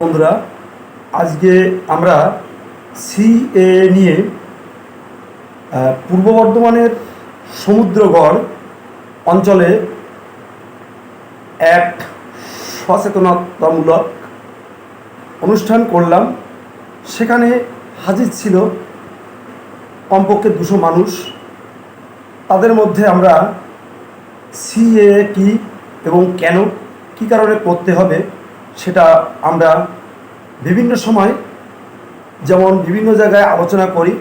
বন্ধুরা, আজকে আমরা সিএ নিয়ে পূর্ব বর্ধমানের সমুদ্রগড় অঞ্চলে এক সচেতনতামূলক অনুষ্ঠান করলাম। সেখানে হাজির ছিল কমপক্ষে দুশো মানুষ। তাদের মধ্যে আমরা সিএ কি এবং কেন কি কারণে করতে হবে সেটা আমরা বিভিন্ন সময় যেমন বিভিন্ন জায়গায় আলোচনা করি,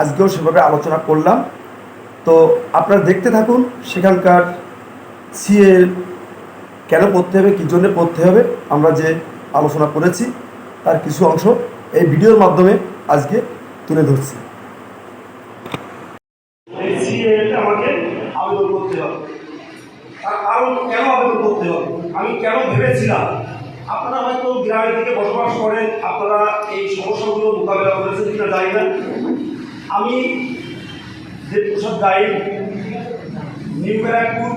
আজকেও সেভাবে আলোচনা করলাম। তো আপনারা দেখতে থাকুন সেখানকার সিএ কেন পড়তে হবে, কী জন্য পড়তে হবে, আমরা যে আলোচনা করেছি তার কিছু অংশ এই ভিডিওর মাধ্যমে আজকে তুলে ধরছি এই সিএতে আমাকে আবেদন করতে হবে তার কারণ কেন আবেদন করতে হবে আমি কেন ভেবেছিলাম? আপনারা হয়তো গ্রামের দিকে বসবাস করেন, আপনারা এই সমস্যাগুলো মোকাবেলা করেছেন কিনা জানি না। আমি দেবপ্রসাদ গাইড নিউ ব্যারাকপুর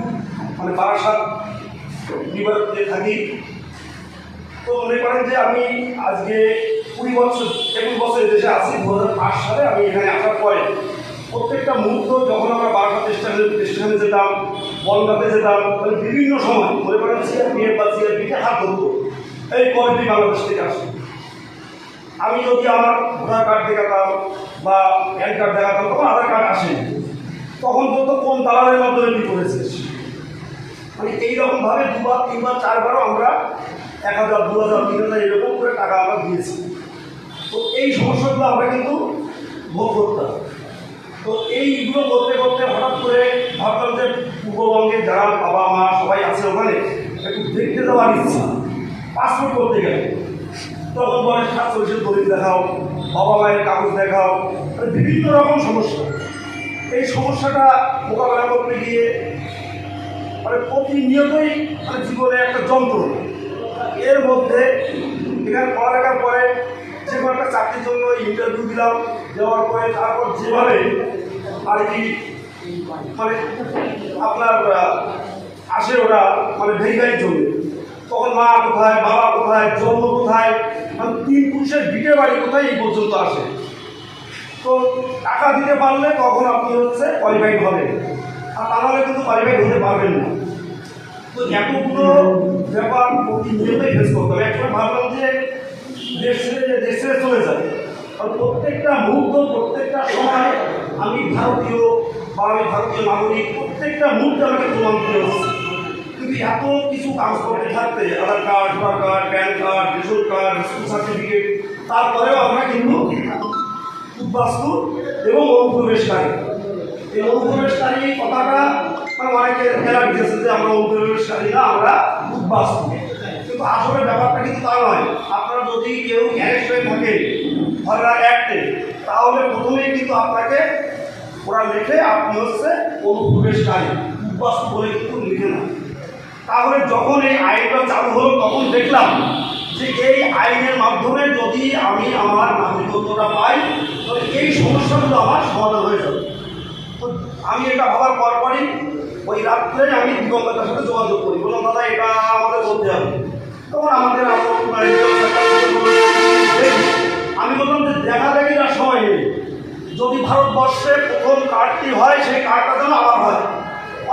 মানে বারাসাত, নিউ ব্যারাকপুরে থাকি। তো মনে করেন যে আমি আজকে কুড়ি বছর, একুশ বছর দেশে আসি দু হাজার পাঁচ সালে আমি এখানে আসার পরে প্রত্যেকটা মুহূর্ত যখন আমরা বারোটা স্টেশনে স্টেশনে যেতাম বনগাতে যেতাম মানে বিভিন্ন সময় মনে করেন সিআরপিএফ বা সিআরপিকে হাত ধরতো। এই কয়টি বাংলাদেশ থেকে আসে আমি যদি আমার ভোটার কার্ড দেখাতাম বা প্যান কার্ড দেখাতাম, তখন আধার কার্ড আসেনি। তখন বলতো, কোন দালালের মাধ্যমে কি করেছিস? মানে এইরকমভাবে দুবার, তিনবার, চারবারও আমরা এক হাজার, দু হাজার, তিন হাজার এরকম করে টাকা আমরা দিয়েছি। তো এই সমস্যাগুলো আমরা কিন্তু ভোগ করতাম তো এইগুলো করতে করতে হঠাৎ করে ভাবলাম যে পূর্ববঙ্গে যারা বাবা মা সবাই আছে ওখানে, একটু দেখতে যাওয়ার ইচ্ছা। পাসপোর্ট করতে গেলে। তখন বলে পরিষদ দলিল দেখাও, বাবা মায়ের কাগজ দেখাও। মানে বিভিন্ন রকম সমস্যা। এই সমস্যাটা মোকাবেলা করতে গিয়ে মানে প্রতিনিয়তই মানে জীবনে একটা যন্ত্রণা। এর মধ্যে এখানে পড়ালেখার পরে যে কোনো একটা চাকরির জন্য ইন্টারভিউ দিলাম, দেওয়ার পরে তারপর যেভাবে আর কি? মানে আপনার আসে ওরা মানে ভেরিফাইয়ের জন্য তখন মা কোথায়, বাবা কোথায়, জন্ম কোথায় মানে তিন পুরুষের ভিটে বাড়ি কোথায় এই পর্যন্ত আসে। তো টাকা দিতে পারলে তখন আপনি হচ্ছে কোয়ালিফাইড হবেন। আর তা নাহলে কিন্তু কোয়ালিফাইড হতে পারবেন না। তো এতগুলো ব্যাপার প্রতিনিয়তই ফেস করতে হবে। একসময় ভাবলাম যে দেশে দেশে চলে যাবে আর প্রত্যেকটা মুহূর্ত ভারতীয় বা আমি ভারতীয় নাগরিক, প্রত্যেকটা মুহূর্তে আমাকে প্রমাণ দিতে হচ্ছে কিন্তু এত কিছু করতে থাকতে, Aadhaar card, voter card, PAN card, ration card, school certificate, তারপরেও আমরা কিন্তু উদ্বাস্তু এবং অনুপ্রবেশকারী। এই অনুপ্রবেশকারী কথাটা মানে অনেকে ফেলা দিতেছে যে আমরা অনুপ্রবেশকারী না আমরা উদ্বাস্তু। কিন্তু আসলে ব্যাপারটা কিন্তু তা নয়। আপনারা যদি কেউ অ্যারেস্ট হয়ে থাকে ধরা অ্যাক্টে তাহলে প্রথমেই কিন্তু আপনাকে ওরা লেখে আপনি হচ্ছে অনুপ্রবেশকারী। উদ্বাস্তু বলে কিন্তু লিখে না। তাহলে যখন এই আইনটা চালু হলো, তখন দেখলাম যে এই আইনের মাধ্যমে যদি আমি আমার নাগরিকত্বটা পাই, তাহলে এই সমস্যাগুলো আমার সমাধান হয়ে যাবে। তো আমি এটা ভাবার পর পরই ওই রাত্রে আমি দিগঙ্গতার সাথে যোগাযোগ করি। বললাম, দাদা, এটা আমাদের বলতে হবে। তখন আমাদের আমি বললাম যে দেখা দেখি না সময় নেই যদি ভারতবর্ষে প্রথম কার্ডটি হয়, সেই কার্ডটা যেন আবার হয়।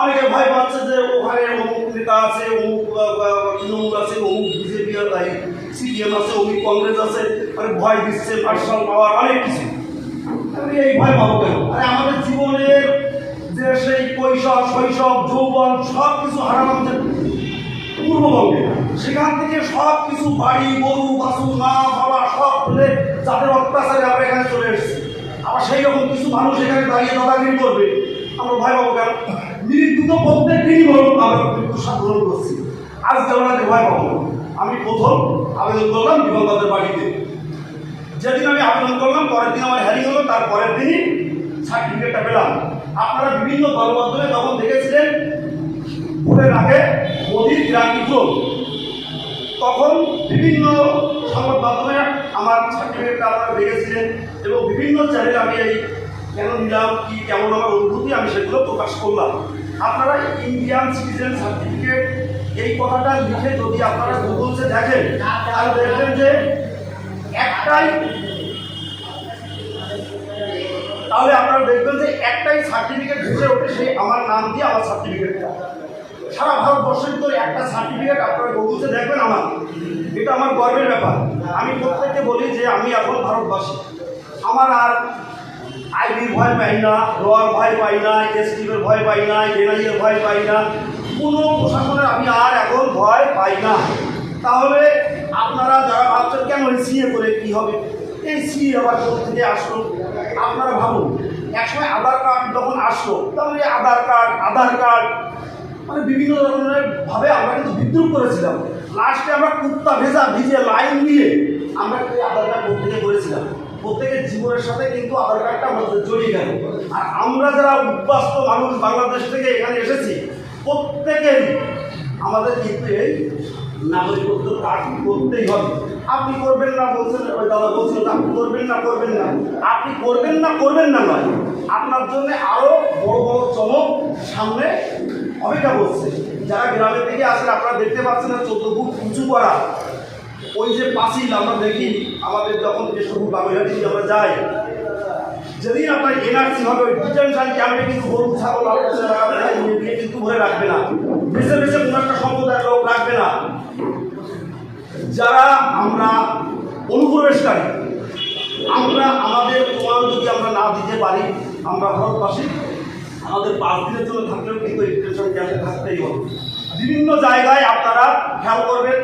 অনেকে ভয় পাচ্ছে যে ওখানে অমুক নেতা আছে, অমুক তৃণমূল আছে, অমুক বিজেপি সিপিএম আছে, অমুক কংগ্রেস আছে মানে ভয় দিচ্ছে পার্সোনাল পাওয়ার অনেক কিছু। আমি এই ভয় পাবো কেন? আরে আমাদের জীবনের যে সেই কৈশব শৈশব, যৌবন সব কিছু হারানো হচ্ছে পূর্ববঙ্গে। সেখান থেকে সব কিছু বাড়ি গরু বাসু মা, বাবা, সব ফেলে যাদের অত্যাচারে আমরা এখানে চলে এসেছি। সেই রকম কিছু মানুষ এখানে দাঁড়িয়ে দাদাগিরি করবে, আমরা ভয় পাবো কেন? মৃত্যু তো প্রত্যেক বলব আমরা মৃত্যু সাধারণ করছি। আজকে আমরা ভয় পাবো। আমি প্রথম আবেদন করলাম বিমানবাদের বাড়িতে। যেদিন আমি আবেদন করলাম, পরের দিন আমার হ্যারিং হলো, তার পরের দিনই সার্টিফিকেটটা পেলাম। আপনারা বিভিন্ন গণমাধ্যমে তখন দেখেছিলেন, ভোটের আগে মোদির গ্রান্টি গ্রোথ তখন বিভিন্ন সংবাদ মাধ্যমে আমার সার্টিফিকেটটা আপনারা দেখেছিলেন। এবং বিভিন্ন চ্যানেলে আমি এই কেন নিলাম, কি কেমন আমার অনুভূতি, আমি সেগুলো প্রকাশ করলাম। আপনারা ইন্ডিয়ান সিটিজেন সার্টিফিকেট এই কথাটা লিখে যদি আপনারা গুগলসে দেখেন, তাহলে দেখবেন যে একটাই তাহলে আপনারা দেখবেন যে একটাই সার্টিফিকেট ভেসে ওঠে সেই আমার নাম দিয়ে আমার সার্টিফিকেটটা সারা ভারতবর্ষের তো একটা সার্টিফিকেট আপনারা গুগলসে দেখবেন আমার। এটা আমার গর্বের ব্যাপার। আমি প্রত্যেককে বলি যে আমি এখন ভারতবাসী। আমার আর আইবির ভয় পাই না, রোয়ার ভয় পাই না এসটিভের ভয় পাই না এনআইয়ের ভয় পাই না, কোনো প্রশাসনের আমি আর এখন ভয় পাই না। তাহলে আপনারা যারা ভাবছেন, কেন সিএ করে কি হবে? এই সিএ আবার কোথা থেকে আসলো? আপনারা ভাবুন, একসময় আধার কার্ড যখন আসলো তখন এই আধার কার্ড আধার কার্ড মানে বিভিন্ন ধরনের ভাবে আমরা কিন্তু বিদ্রুপ করেছিলাম। লাস্টে আমরা কুত্তা ভেজা ভিজে লাইন দিয়ে প্রত্যেকের সাথে কিন্তু আধার কার্ডটা আমাদের জড়িয়ে গেল। আর আমরা যারা উদ্বাস্ত মানুষ বাংলাদেশ থেকে এখানে এসেছি প্রত্যেকেরই আমাদের কিন্তু এই নাগরিকত্ব কার্ড করতেই হবে। আপনি করবেন না বলছেন, ওই দাদা বলছিল আপনি করবেন না করবেন না। আপনি করবেন না করবেন না নয়, আপনার জন্য আরও বড় বড় চমক সামনে অপেক্ষা করছে। যারা গ্রামের দিকে আসেন, আপনারা দেখতে পাচ্ছেন না উঁচু করা। ওই যে পাঁচিল আমরা দেখি, আমাদের যখন কেষ্টপুর বাগুইহাটি দিয়ে আমরা যাই যেদিন আপনার এনআরসি হবে ওই ডিটেনশন ক্যাম্পে কিন্তু গরু, ছাগল কিন্তু ভরে রাখবে না। বেছে বেছে কোনো একটা সম্প্রদায়ের লোক রাখবে না। যারা আমরা অনুপ্রবেশকারী, আমরা, আমাদের প্রমাণ যদি আমরা না দিতে পারি, আমরা ভারতবাসী, আমাদের পাঁচ দিনের জন্য থাকলেও কিন্তু ডিটেনশন ক্যাম্পে থাকতেই হবে। বিভিন্ন জায়গায় আপনারা খেয়াল করবেন,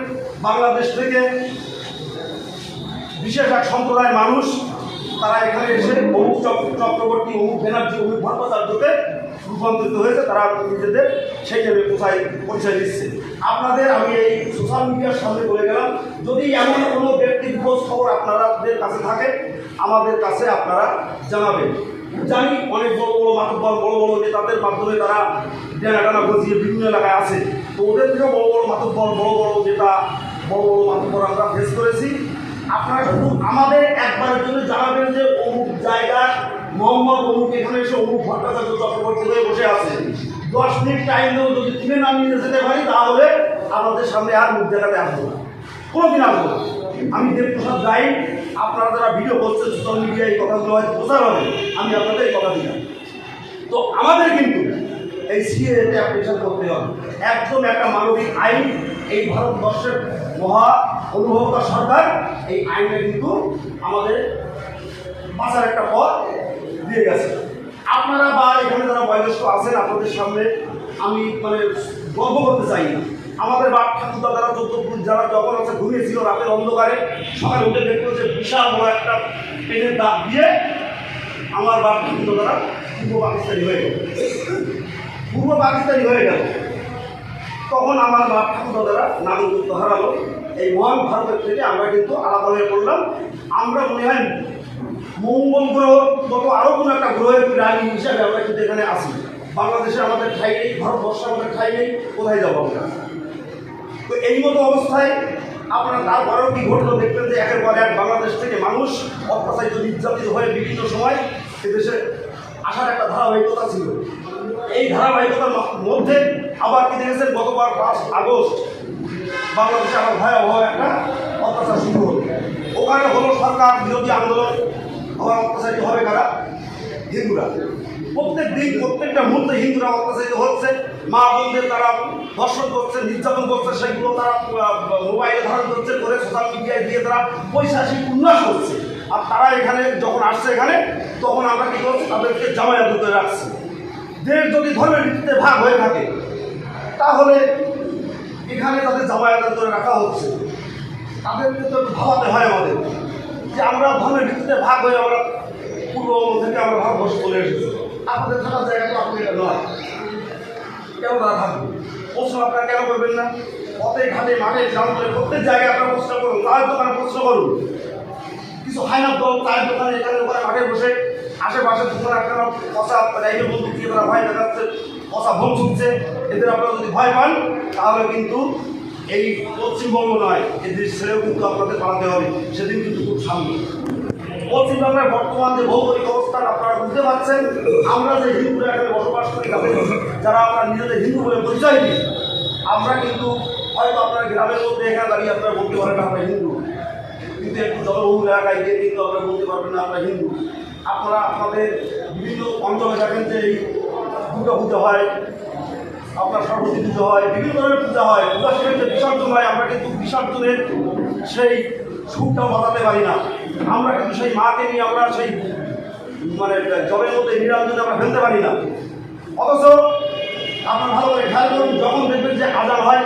বাংলাদেশ থেকে বিশেষ এক সম্প্রদায়ের মানুষ, তারা এখানে এসে অমুক চক্র চক্রবর্তী, অমুক ব্যানার্জি, অমুক ভট্টাচার্যতে রূপান্তরিত হয়েছে, তারা নিজেদের সেই হিসেবে কোথায় পরিচয় দিচ্ছে। আপনাদের আমি এই সোশ্যাল মিডিয়ার সামনে বলে গেলাম, যদি এমন কোনো ব্যক্তির খোঁজ খবর আপনাদের কাছে থাকে, আমাদের কাছে আপনারা জানাবেন। জানি অনেক বড় বড় মাতব্বর বড় বড় নেতাদের মাধ্যমে তারা ডেনা টানা গজিয়ে বিভিন্ন এলাকায় আছে। তো ওদের থেকেও বড় বড় মাতব্বর, বড় বড় নেতা, বড় বড় মাতব্বর আমরা ফেস করেছি। আপনারা শুধু আমাদের একবারের জন্য জানাবেন যে অমুক জায়গায় মোহাম্মদ অমুক, এখানে এসে অমুক ভট্টাচার্য চক্রবর্তী হয়ে বসে আছে। দশ মিনিট টাইমেও যদি তুলে নামিয়ে যেতে পারি, তাহলে আমাদের সামনে আর মুখ দেখাতে আসব না। কোনোদিন আসব না। আমি দেবপ্রসাদ যাই আপনারা যারা ভিডিও করছেন সোশ্যাল মিডিয়ায় এই কথাগুলো হয়তো প্রচার হবে, আমি আপনাদের এই কথা দিলাম। তো আমাদের কিন্তু এই সিএতে অ্যাপ্লিকেশন করতে হবে। একদম একটা মানবিক আইন এই ভারতবর্ষের মহা অনুভবতা সরকার, এই আইনটা কিন্তু আমাদের বাঁচার একটা পথ দিয়ে গেছে। আপনারা বা এখানে যারা বয়োজ্যেষ্ঠ আছেন, আপনাদের সামনে আমি মানে গর্ব করতে চাই। না আমাদের বাপ ঠাকুর দাদারা চোদ্দপুর যারা যখন আছে ঘুমিয়েছিল রাতের অন্ধকারে, সকালে উঠে দেখল যে বিশাল বড় একটা পেনের দাগ দিয়ে আমার বাপ ঠাকুর দাদারা পূর্ব পাকিস্তানি হয়ে গেল। পূর্ব পাকিস্তানি হয়ে গেল। তখন আমার বাপ ঠাকুর দাদারা নাগরিকত্ব হারালো। এই মহান ভারতের থেকে আমরা কিন্তু আলাদা হয়ে পড়লাম। আমরা মনে হয় মঙ্গল গ্রহ গত আরও কোনো একটা গ্রহের প্রাণী হিসাবে আমরা কিন্তু এখানে আসি। বাংলাদেশে আমাদের ঠাই নেই, ভারতবর্ষে আমাদের ঠাই নেই, কোথায় যাব আমরা? তো এই মতো অবস্থায় আপনারা তারপরেও কি ঘটলো দেখবেন যে একের পর এক বাংলাদেশ থেকে মানুষ অত্যাচারিত, নির্যাতিত হয়ে বিভিন্ন সময় সে এদেশে আসার একটা ধারাবাহিকতা ছিল। এই ধারাবাহিকতার মধ্যে আবার কি দেখেছেন? গতবার পাঁচ আগস্ট বাংলাদেশে আমার ভয়াবহ একটা অত্যাচার শুরু হলো। ওখানে হলো সরকার বিরোধী আন্দোলন, আবার অত্যাচারিত হবে কারা? হিন্দুরা। প্রত্যেক দিন, প্রত্যেকটা মুহূর্তে হিন্দুরা অত্যাচারিত হচ্ছে। মা বোনদের তারা ধর্ষণ করছে, নির্যাতন করছে, সেগুলো তারা মোবাইলে ধারণ করছে, করে সোশ্যাল মিডিয়ায় দিয়ে তারা পৈশাচিক উল্লাস করছে আর তারা এখানে যখন আসছে এখানে, তখন আমরা কী করছি? তাদেরকে জামায়াত করে রাখছি। দেশ যদি ধর্মের ভিত্তিতে ভাগ হয়ে থাকে, তাহলে এখানে তাদের জামায়াত করে রাখা হচ্ছে। তাদেরকে তো ভাবাতে হয় আমাদের যে আমরা ধর্মের ভিত্তিতে ভাগ হয়ে আমরা পূর্ববঙ্গ থেকে আমরা ভারতবর্ষ চলে এসেছি। আপনাদের থাকার জায়গা তো আপনি এটা নয়। কেন তারা থাকবে? প্রশ্ন আপনারা কেন করবেন না? পথে ঘাটে মাঠে গ্রামে প্রত্যেক জায়গায় আপনারা প্রশ্ন করুন, চায়ের দোকানে প্রশ্ন করুন। কিছু হাইনার দল চায়ের দোকানে এখানে ওখানে মাঠে বসে আশেপাশে দোকান আপনারা পচা রাইফেল বন্দুক দিয়ে তারা ভয় দেখাচ্ছে পচা ভোম ছুটছে, এদের আপনারা যদি ভয় পান, তাহলে কিন্তু এই পশ্চিমবঙ্গ নয়, এই দেশ ছেড়েও কিন্তু আপনাদের পালাতে হবে। সেদিন কিন্তু খুব সামনে পশ্চিমবাংলার বর্তমান যে ভৌগোলিক অবস্থা অবস্থান আপনারা বুঝতে পারছেন, আমরা যে হিন্দুরা এখানে বসবাস করি যারা আমরা নিজেদের হিন্দু বলে পরিচয় দিই, আমরা কিন্তু হয়তো আপনার গ্রামের মধ্যে এখানে দাঁড়িয়ে আপনারা বলতে পারেন, আমরা হিন্দু। কিন্তু একটু জনবহুল এলাকায় গিয়ে কিন্তু আপনারা বলতে পারবেন না, আমরা হিন্দু। আপনারা আপনাদের বিভিন্ন অঞ্চলে দেখেন যে এই দুর্গা পুজো হয়, আপনার সরস্বতী পুজো হয়, বিভিন্ন ধরনের পূজা হয়। পূজা যে বিসর্জন হয়, আমরা কিন্তু বিসর্জনের সেই সুরটাও বাঁচাতে পারি না। আমরা কিন্তু সেই মাকে নিয়ে আমরা সেই মানে জলের মধ্যে নিরঞ্জনে আমরা ফেলতে পারি না। অথচ আপনার ভালো করে খেয়াল করুন, যখন দেখবেন যে আজান হয়,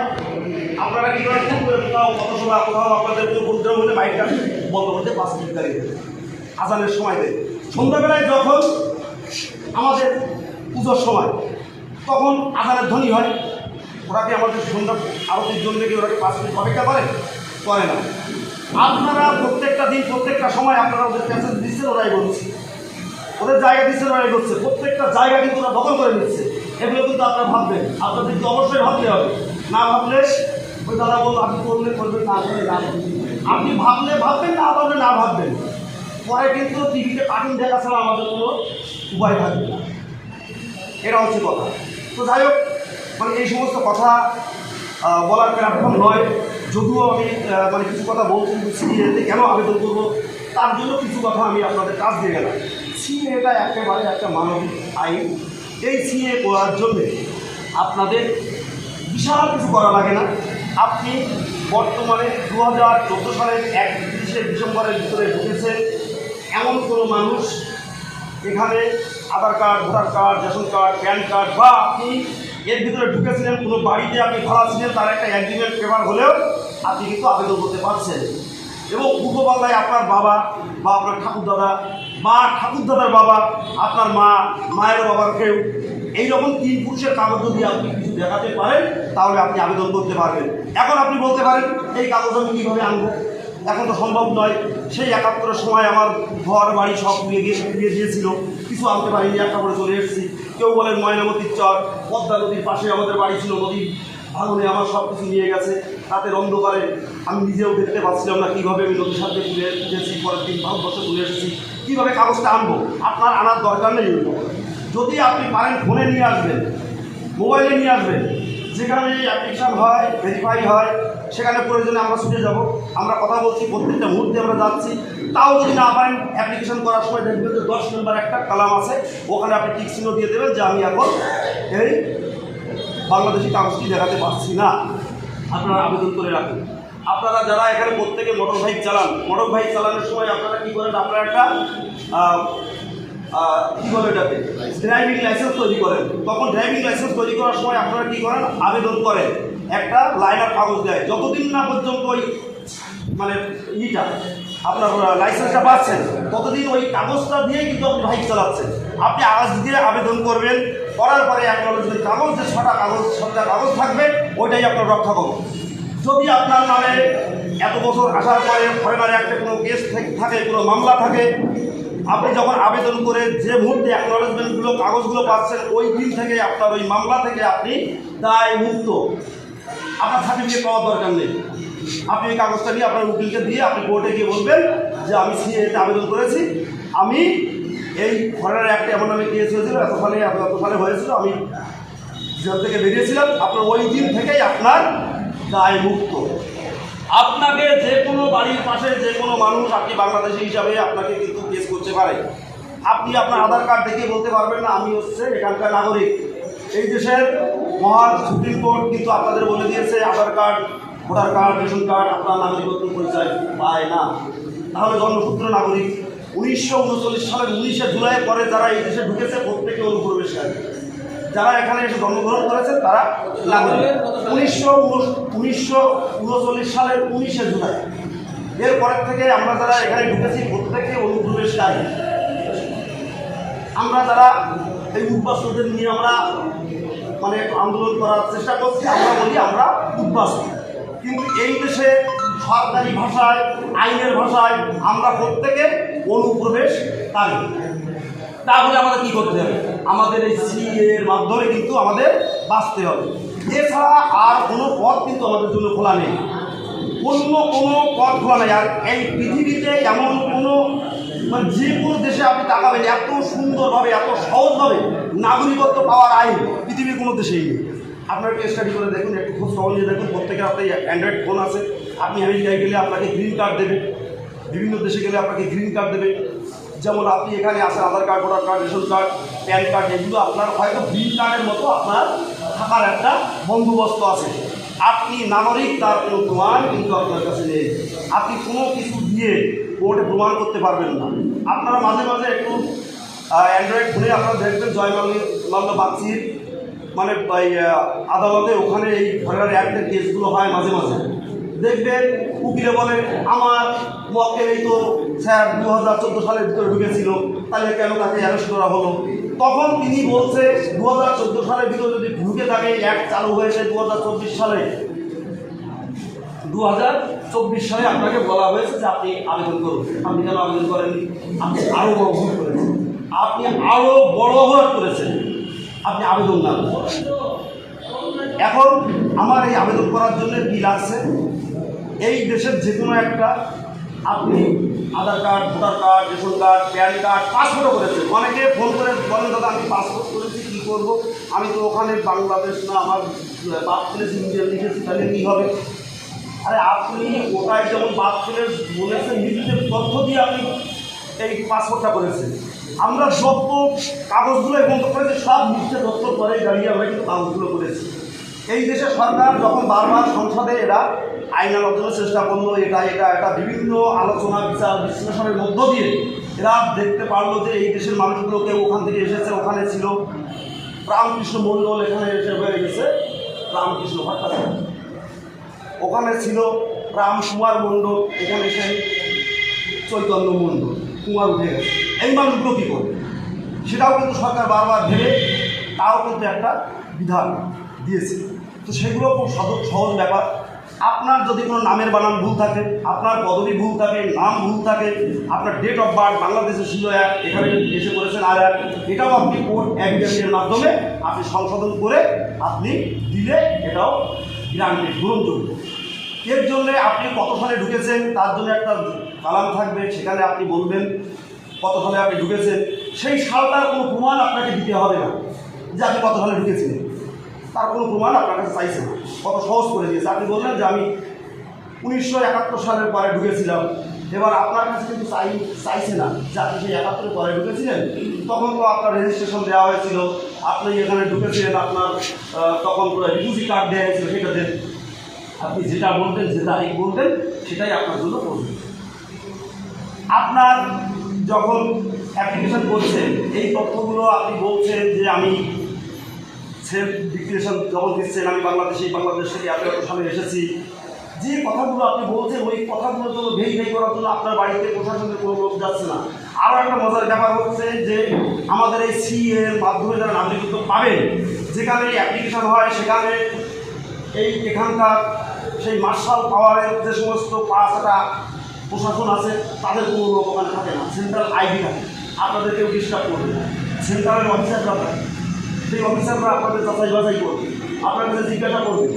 আপনারা কি করেন? করে কোথাও, কত সময়, কোথাও আপনাদের হলে বাইকটা বন্ধ করতে পাঁচ মিনিট দাঁড়িয়ে। আজানের সময়তে সন্ধ্যাবেলায় যখন আমাদের পুজোর সময়, তখন আজানের ধ্বনি হয়। ওরা কি আমাদের সন্ধ্যা আরতির জন্য কি ওরা কি পাঁচ মিনিট অপেক্ষা করে? করে না। আপনারা প্রত্যেকটা দিন, প্রত্যেকটা সময় আপনারা ওদের কাছে দিচ্ছেন, ওরাই বলছে। ওদের জায়গা দিচ্ছেন, ওরাই করছে প্রত্যেকটা জায়গা কিন্তু ওরা দখল করে নিচ্ছে। এগুলো কিন্তু আপনারা ভাববেন। আপনাদের কিন্তু অবশ্যই ভাবতে হবে। না ভাবলে, ওই দাদা বলব আপনি করলে করবেন, না করলে না। আপনি ভাবলে ভাববেন, না ভাবলে না ভাববেন। পরে কিন্তু টিভিতে কার্টুন দেখা ছাড়া আমাদের কোনো উপায় থাকবে না। এটা হচ্ছে কথা। তো যাই হোক মানে এই সমস্ত কথা বলার প্ল্যাটফর্ম নয়। যদিও আমি মানে কিছু কথা বলছি সিএতে কেন আবেদন করব, তার জন্য কিছু কথা আমি আপনাদের কাজ দিয়ে গেলাম। সিএটা একেবারে একটা মানবিক আইন। এই সিএ করার জন্যে আপনাদের বিশাল কিছু করা লাগে না। আপনি বর্তমানে দু হাজার চোদ্দ সালের একত্রিশে ডিসেম্বরের ভিতরে ঢুকেছেন। এমন কোনো মানুষ এখানে Aadhaar card, voter card, ration card, PAN card বা আপনি এর ভিতরে ঢুকেছিলেন, কোনো বাড়িতে আপনি ভাড়া ছিলেন তার একটা অ্যাগ্রিমেন্ট পেপার হলেও আপনি কিন্তু আবেদন করতে পারছেন। এবং পূর্ব বাংলায় আপনার বাবা বা আপনার ঠাকুরদাদা বা ঠাকুরদাদার বাবা, আপনার মা, মায়ের বাবার কেউ এইরকম তিন পুরুষের কাগজ যদি আপনি কিছু দেখাতে পারেন, তাহলে আপনি আবেদন করতে পারবেন। এখন আপনি বলতে পারেন, এই কাগজ আমি কীভাবে আনব? এখন তো সম্ভব নয়। সেই একাত্তরের সময় আমার ঘর, বাড়ি সব নিয়ে গিয়ে দিয়ে দিয়েছিল। কিছু আনতে পারিনি, একটা করে চলে এসেছি। কেউ বলেন ময়নামতির চর, পদ্মা নদীর পাশে আমাদের বাড়ি ছিল, নদী ভাঙনে আমার সব কিছু নিয়ে গেছে। রাতের অন্ধকারে আমি নিজেও দেখতে পাচ্ছিলাম না কীভাবে আমি নদীর সাথে তুলে এসেছি, পরের দিন ভারতবর্ষে তুলে এসেছি। কীভাবে কাগজটা আনব? আপনার আনার দরকার নেই। যদি আপনি পারেন ফোনে নিয়ে আসবেন, মোবাইলে নিয়ে আসবেন। যেখানে অ্যাপ্লিকেশন হয় ভেরিফাই হয়, সেখানে প্রয়োজনে আমরা ছুটে যাব। আমরা কথা বলছি, প্রত্যেকটা মুহূর্তে আমরা যাচ্ছি। তাও যদি না পারেন অ্যাপ্লিকেশন করার সময় দেখবেন যে দশ নম্বর একটা কালাম আছে, ওখানে আপনি টিক চিহ্ন দিয়ে দেবেন যে আমি এখন এই বাংলাদেশি কাগজটি দেখাতে পারছি না। আপনারা আবেদন করে রাখুন। আপনারা যারা এখানে প্রত্যেকে মোটর বাইক চালান মোটর বাইক চালানোর সময় আপনারা কী করেন? আপনারা একটা কী বলে এটাকে ড্রাইভিং লাইসেন্স তৈরি করেন। তখন ড্রাইভিং লাইসেন্স তৈরি করার সময় আপনারা কী করেন? আবেদন করেন। একটা লাইনার কাগজ দেয়। যতদিন না পর্যন্ত ওই মানে ইটা, আপনার লাইসেন্সটা পাচ্ছেন, ততদিন ওই কাগজটা দিয়েই কিন্তু আপনি বাইক চালাচ্ছেন। আপনি আজ দিয়ে আবেদন করবেন। করার পরে আপনার অ্যাকনোলজমেন্ট কাগজ, যে ছটা কাগজ ছটা কাগজ থাকবে, ওইটাই আপনার রক্ষা করবে। যদি আপনার নামে এত বছর আসার পরে ফরেনার একটা কোনো কেস থাকে, কোনো মামলা থাকে আপনি যখন আবেদন করে যে মুহূর্তে অ্যাকনোলজমেন্টগুলো কাগজগুলো পাচ্ছেন, ওই দিন থেকে আপনার ওই মামলা থেকে আপনি দায় মুক্ত। আপনার সার্টিফিকেট পাওয়ার দরকার নেই। আপনি এই কাগজটা নিয়ে আপনার উকিলকে দিয়ে আপনি কোর্টে গিয়ে বলবেন যে আমি সিএতে আবেদন করেছি। আমি এই ফরেনার একটা এমন নামে কেস হয়েছিল এত সালে এত হয়েছিল, আমি জেল থেকে বেরিয়েছিলাম। আপনার ওই দিন থেকেই আপনার দায় মুক্ত। আপনাকে যে কোনো বাড়ির পাশে যে কোনো মানুষ আপনি বাংলাদেশি হিসাবে আপনাকে কিন্তু কেস করতে পারে। আপনি আপনার আধার কার্ড দেখিয়ে বলতে পারবেন না, আমি হচ্ছে এখানকার নাগরিক। এই দেশের মহান সুপ্রিম কোর্ট কিন্তু আপনাদের বলে দিয়েছে, Aadhaar card, voter card, ration card আপনার নাগরিকত্ব পরিচয় পায় না। তাহলে জন্মসূত্র নাগরিক। উনিশশো উনচল্লিশ সালের উনিশে জুলাই পরে যারা এই দেশে ঢুকেছে, প্রত্যেকে অনুপ্রবেশকারী। যারা এখানে এসে জন্মগ্রহণ করেছেন, তারা নাগরিক। উনিশশো উনিশশো উনচল্লিশ সালের উনিশে জুলাই এরপরের থেকে আমরা যারা এখানে ঢুকেছি প্রত্যেকে অনুপ্রবেশ অনুপ্রবেশকারী আমরা যারা এই উদ্বাস্তুদের নিয়ে আমরা মানে আন্দোলন করার চেষ্টা করছি, আমরা বলি আমরা উদ্বাস্তু। কিন্তু এই দেশে সরকারি ভাষায়, আইনের ভাষায় আমরা প্রত্যেকে অনুপ্রবেশ অনুপ্রবেশকারী তাহলে আমাদের কি করতে হবে? আমাদের এই সি এর মাধ্যমে কিন্তু আমাদের বাঁচতে হবে। এছাড়া আর কোনো পথ কিন্তু আমাদের জন্য খোলা নেই। অন্য কোনো পথ খোলা নাই। আর এই পৃথিবীতে এমন কোনো মানে যে কোনো দেশে আপনি তাকাবেন, এত সুন্দরভাবে, এত সহজভাবে নাগরিকত্ব পাওয়ার আইন পৃথিবীর কোনো দেশেই নেই। আপনার একটু স্টাডি করে দেখুন, একটু খবর নিয়ে দেখুন। প্রত্যেকের আপনার অ্যান্ড্রয়েড ফোন আছে। আপনি আমেরিকায় গেলে আপনাকে গ্রিন কার্ড দেবে। বিভিন্ন দেশে গেলে আপনাকে গ্রিন কার্ড দেবে। যেমন আপনি এখানে আসেন Aadhaar card voter card ration card PAN card এগুলো আপনার হয়তো গ্রিন কার্ডের মতো আপনার থাকার একটা বন্দোবস্ত আছে। আপনি নাগরিক, তার কোনো প্রমাণ কিন্তু আপনার কাছে নেই। আপনি কোনো কিছু দিয়ে কোর্টে প্রমাণ করতে পারবেন না। আপনারা মাঝে মাঝে একটু অ্যান্ড্রয়েড ফোনে আপনারা দেখবেন জয়মাল্য মাল্য বাগচির মানে আদালতে ওখানে এই ঘরের অ্যাক্টের কেসগুলো হয় মাঝে মাঝে। দেখবেন উকিলে বলে, আমার মক্কেল এই তো স্যার দু হাজার চোদ্দ সালের ভিতরে ঢুকেছিল, তাহলে কেন তাকে অ্যারেস্ট করা হলো? তখন তিনি বলছে দু হাজার চোদ্দ সালের ভিতরে যদি ঢুকে থাকে, এক চালু হয়েছে দু হাজার চব্বিশ সালে। দু হাজার চব্বিশ সালে আপনাকে বলা হয়েছে যে আপনি আবেদন করুন। আপনি কেন আবেদন করেননি? আপনি আরও বড় ভুল করেছেন। আপনি আরও বড় অপরাধ করেছেন। আপনি আবেদন না এখন আমার এই আবেদন করার জন্য কি লাগছে এই দেশের যে কোনো একটা আপনি Aadhaar card, voter card, ration card, PAN card, পাসপোর্টও করেছেন। অনেকে ফোন করে বলেন, দাদা, আমি পাসপোর্ট করেছি, কী করব? আমি তো ওখানে বাংলাদেশ না, আমার বাপ প্লেস ইন্ডিয়া লিখেছি, তাহলে কী হবে? আরে, আপনি ওটাই যেমন বাপ প্লেস বলেছেন, নিজেদের তথ্য দিয়ে আপনি এই পাসপোর্টটা করেছেন। আমরা যত কাগজগুলো বন্ধ করেছি সব মিথ্যে তথ্য করে দাঁড়িয়ে আমরা কিন্তু কাগজগুলো করেছি এই দেশের সরকার যখন বারবার সংসদে এরা আইন চেষ্টা করল, এটা এটা এটা বিভিন্ন আলোচনা, বিচার, বিশ্লেষণের মধ্য দিয়ে এরা দেখতে পারল যে এই দেশের মানুষগুলো কেউ ওখান থেকে এসেছে, ওখানে ছিল। রামকৃষ্ণ মণ্ডল এখানে এসে হয়ে গেছে, রামকৃষ্ণ ভট্টাচার্য। ওখানে ছিল রাম কুমার মণ্ডল এখানে এসে চৈতন্য মণ্ডল কুমার উঠে গেছে। এই মানুষগুলো কী করবে? সেটাও কিন্তু সরকার বারবার ভেবে, তাও কিন্তু একটা বিধান। দিয়েছে। তো সেগুলো খুব সহজ সহজ ব্যাপার। আপনার যদি কোনো নামের বানান ভুল থাকে, আপনার পদবি ভুল থাকে, নাম ভুল থাকে, আপনার ডেট অফ বার্থ বাংলাদেশে ছিল এক, এখানে এসে করেছেন আর এক, এটাও আপনি কোর্ট অ্যাভিডেন্টের মাধ্যমে আপনি সংশোধন করে আপনি দিলে এটাও গ্রান্টেড গ্রহণযোগ্য। এর জন্য আপনি কত সালে ঢুকেছেন, তার জন্য একটা কালাম থাকবে, সেখানে আপনি বলবেন কত সালে আপনি ঢুকেছেন। সেই সালটার কোনো প্রমাণ আপনাকে দিতে হবে না যে আপনি কত সালে ঢুকেছিলেন। তার কোনো প্রমাণ আপনার কাছে চাইছে না কত সহজ করে দিয়েছে। আপনি বললেন যে আমি উনিশশো একাত্তর সালের পরে ঢুকেছিলাম। এবার আপনার কাছে কিন্তু চাই, চাইছে না যে আপনি সেই একাত্তরের পরে ঢুকেছিলেন। তখন তো আপনার রেজিস্ট্রেশন দেওয়া হয়েছিল। আপনি এখানে ঢুকেছিলেন, আপনার তখন রিফিউজি কার্ড দেওয়া হয়েছিল সেটা দেন আপনি যেটা বলতেন যে তারিখ বলতেন, সেটাই আপনার জন্য করবেন। আপনার যখন অ্যাপ্লিকেশন করছেন, এই তথ্যগুলো আপনি বলছেন যে আমি সেলফ ডিক্লারেশন যখন দিচ্ছেন, আমি বাংলাদেশি বাংলাদেশ থেকে এত সালে এসেছি। যে কথাগুলো আপনি বলছেন, ওই কথাগুলোর জন্য ভেরিফাই করার জন্য আপনার বাড়িতে প্রশাসনের কোনো লোক যাচ্ছে না। আরও একটা মজার ব্যাপার হচ্ছে যে, আমাদের এই সি এর মাধ্যমে যারা নাগরিকত্ব পাবেন, যেখানে অ্যাপ্লিকেশন হয়, সেখানে এই এখানকার সেই মার্শাল পাওয়ারের যে সমস্ত পাঁচটা প্রশাসন আছে, তাদের কোনো লোক ওখানে থাকে না। সেন্ট্রাল আইডি থাকে। আপনাদের কেউ ডিস্টার্ব করবে না। সেন্ট্রালের অফিসাররা থাকে। সেই অফিসাররা আপনাদের যাচাই বাছাই করবে। আপনার কাছে জিজ্ঞাসা করবে।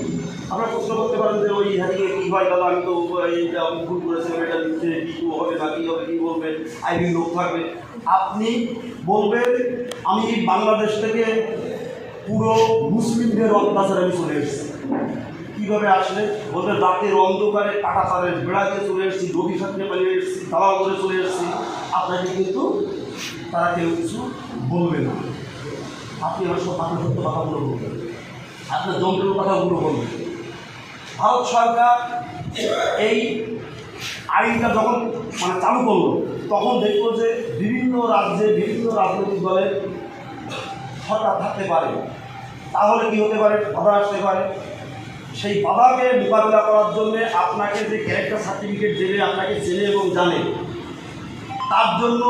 আপনারা প্রশ্ন করতে পারেন যে, ওই হ্যারিংয়ে কী হয়? দাদা, আমি তো এইটা ভুল করেছিলাম এটা লিখতে কী হবে, না কী হবে, কী বলবে? আইডি লোক থাকবে। আপনি বলবেন, আমি বাংলাদেশ থেকে পুরো মুসলিমদের অত্যাচারে আমি চলে এসেছি? কীভাবে আসলে? বলবেন, রাতের অন্ধকারে কাটা তারের বেড়াতে চলে এসেছি রবি সাথে পালিয়ে এসেছি, দালাল করে চলে এসেছি। আপনাকে কিন্তু তারা কেউ কিছু বলবে না। আপনি আমার সব আপনার সত্য কথাগুলো বলবেন। আপনার যন্ত্রের কথাগুলো বলবেন। ভারত সরকার এই আইনটা যখন মানে চালু করল, তখন দেখল যে বিভিন্ন রাজ্যে বিভিন্ন রাজনৈতিক দলের সরকার থাকতে পারে। তাহলে কি হতে পারে? বাধা আসতে পারে। সেই বাধাকে মোকাবিলা করার জন্যে আপনাকে যে ক্যারেক্টার সার্টিফিকেট দেবে, আপনাকে চেনে এবং জানে, তার জন্য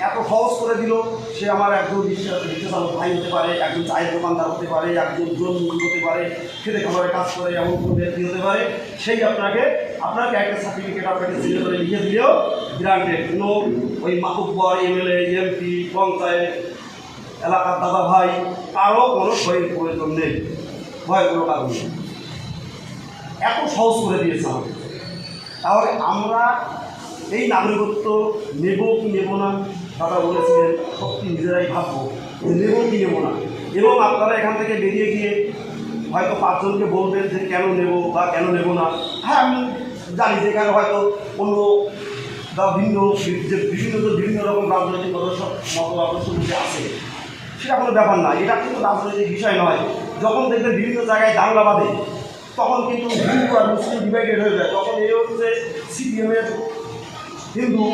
এত সহজ করে দিল। সে আমার একজন রিক্সা রিক্সা চালক ভাই হতে পারে, একজন চায়ের দোকানদার হতে পারে, একজন জমি হতে পারে খেতে খাবারে কাজ করে, এমন কোনো ব্যক্তি হতে পারে, সেই আপনাকে আপনাকে একটা সার্টিফিকেট আপনাকে সিলে করে লিখে দিলেও গ্রান্টেড কোনো ওই মাতুব্বর এমএলএ, এমপি, পঞ্চায়েত, এলাকার দাদা ভাই, কারও কোনো বইয়ের প্রয়োজন নেই। ভয় কোনো কারণ নেই। এত সহজ করে দিয়েছে আমাদের তাহলে আমরা এই নাগরিকত্ব নেব কি নেব না? দাদা বলেছিলেন, সত্যি নিজেরাই ভাববো নেব কি নেব না? এবং আপনারা এখান থেকে বেরিয়ে গিয়ে হয়তো পাঁচজনকে বলবেন যে কেন নেব বা কেন নেব না। হ্যাঁ আমি জানি যে এখানে হয়তো অন্য বা ভিন্ন যে বিভিন্ন যে বিভিন্ন রকম রাজনৈতিক মত আদর্শগুলি আছে সেটা কোনো ব্যাপার না, এটা কিন্তু রাজনৈতিক বিষয় নয়। যখন দেখবেন বিভিন্ন জায়গায় দাঙ্গা বাঁধে, তখন কিন্তু হিন্দু আর মুসলিম ডিভাইডেড হয়ে যায়। তখন এই হচ্ছে সিপিএমের হিন্দু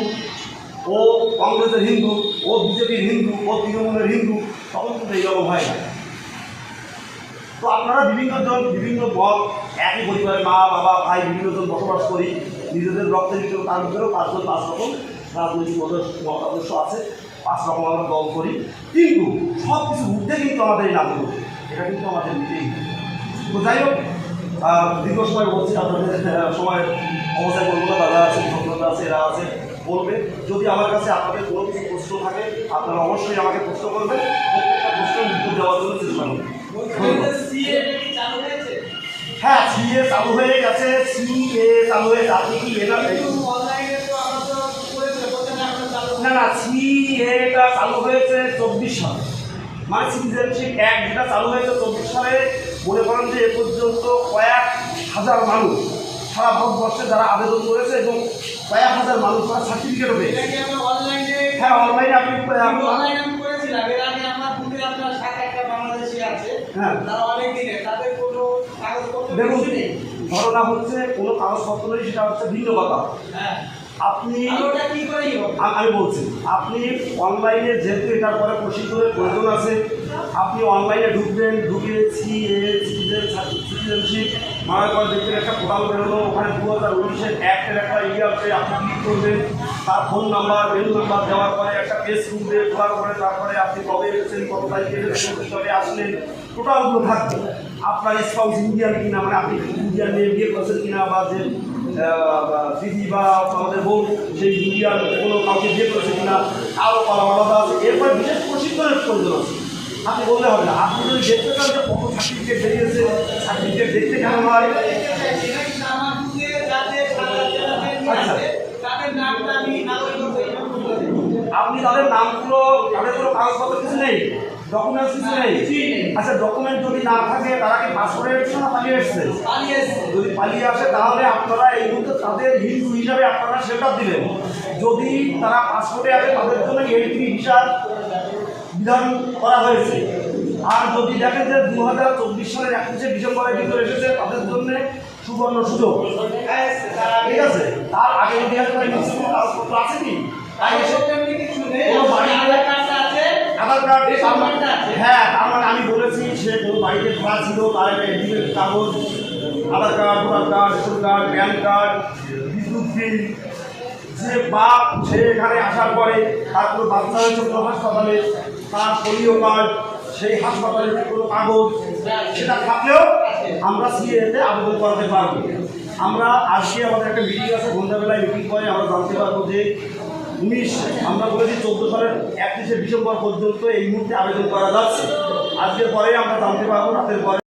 ও কংগ্রেসের হিন্দু, ও বিজেপির হিন্দু, ও তৃণমূলের হিন্দু তখন কিন্তু এইরকম হয় না। তো আপনারা বিভিন্ন জন, বিভিন্ন মত একই পরিবারে মা, বাবা, ভাই, বিভিন্ন জন বসবাস করি, নিজেদের রক্তের ভিতরে তার ভিতরেও পাঁচজন পাঁচ রকম রাজনৈতিক মতাদর্শ আছে, পাঁচ রকম আমরা দল করি। কিন্তু সব কিছু ঊর্ধ্বে কিন্তু আমাদের এই নাগরিক এটা কিন্তু আমাদের নিজেই তো যাই হোক দীর্ঘ সময় বলছি, আপনাদের সময় অবস্থায় না, দাদা আছে ভদ্রতা আছে, এরা আছে। বলবে যদি আমার কাছে আপনাদের কোনো কিছু প্রশ্ন থাকে, আপনারা অবশ্যই আমাকে প্রশ্ন করবেন। প্রত্যেকটা প্রশ্নের উত্তর দেওয়ার জন্য চেষ্টা করবেন। হ্যাঁ সিএ চালু হয়ে গেছে। সিএ চালু হয়ে গেছে। আপনি কি এটা না না সিএটা চালু হয়েছে চব্বিশ সালে। মানে সিটিজেনশিপ অ্যাক্ট যেটা চালু হয়েছে চব্বিশ সালে, মনে করেন যে এ পর্যন্ত কয়েক হাজার মানুষ সারা ভারতবর্ষে যারা আবেদন করেছে এবং কয়েক হাজার মানুষ তারা সার্টিফিকেটও পেয়েছে। হ্যাঁ অনলাইনে আপনি হ্যাঁ। দেখুন ঘটনা হচ্ছে কোনো কাগজপত্র নেই সেটা হচ্ছে ভিন্ন কথা। আপনি আ- আমি বলছি আপনি অনলাইনে যেহেতু এটার পরে প্রশিক্ষণের প্রয়োজন আছে। আপনি অনলাইনে ঢুকবেন ঢুকে সিএ সিটিজেন সিটিজেনশিপ পর দেখবেন একটা পোর্টাল বেরোলো ওখানে দু হাজার উনিশের অ্যাক্টের একটা ইয়ে আছে, আপনি ক্লিক করবেন? তার ফোন নাম্বার মেনু নাম্বার দেওয়ার পরে একটা পেজ খুলবে খোলার পরে তারপরে আপনি কবে এসেছেন, কত তারিখে কবে আসলেন টোটালগুলো থাকবে। আপনার স্পাউস ইন্ডিয়ান কিনা মানে আপনি ইন্ডিয়ান নিয়ে বিয়ে করছেন কিনা, বা যে দিদি বা আমাদের বোন, সেই ইন্ডিয়ান কোনো কাউকে বিয়ে করেছে কিনা আরও আলাদা আছে। এরপরে বিশেষ প্রশিক্ষণের প্রয়োজন আছে। আপনি বললে হবে না। আপনি যদি দেখতে চান যে কত সার্টিফিকেট বেরিয়েছে সার্টিফিকেট দেখতে কেমন হয়? আপনি তাদের নামগুলো তাদের কোনো কাগজপত্র কিছু নেই? ডকুমেন্টস কিছু নেই? আচ্ছা ডকুমেন্ট যদি না থাকে তারা কি পাসপোর্টে এসেছে না পালিয়ে এসছে? যদি পালিয়ে আসে তাহলে আপনারা এই মুহূর্তে তাদের হিন্দু হিসাবে আপনারা সেটা দিলেন। যদি তারা পাসপোর্টে আসে তাদের জন্য এন্ট্রি ভিসার বিধান করা হয়েছে। আর যদি দেখেন যে দু হাজার চব্বিশ সালের একত্রিশে ডিসেম্বরের ভিতরে এসেছে তাদের জন্য সুবর্ণ সুযোগ। ঠিক আছে? তার আগে কাগজপত্র আছে কি? তাই আছে। হ্যাঁ তার মানে আমি বলেছি সে কোনো বাড়িতে ধরা ছিল তার একটা কাগজ Aadhaar card voter card ration card PAN card বিদ্যুৎ বিল যে বাপ সে এখানে আসার পরে তার কোনো বাচ্চা হয়েছে হাসপাতালে তার পোলিও কার্ড সেই হাসপাতালের কোনো কাগজ, সেটা থাকলেও আমরা সিএতে আবেদন করাতে পারব। আমরা আজকে আমাদের একটা মিটিং আছে, সন্ধ্যাবেলায় মিটিং করে আমরা জানতে পারব যে উনিশ, আমরা বলেছি চোদ্দ সালের একত্রিশে ডিসেম্বর পর্যন্ত এই মুহূর্তে আবেদন করা যাচ্ছে। আজকের পরে আমরা জানতে পারব, রাতের পরে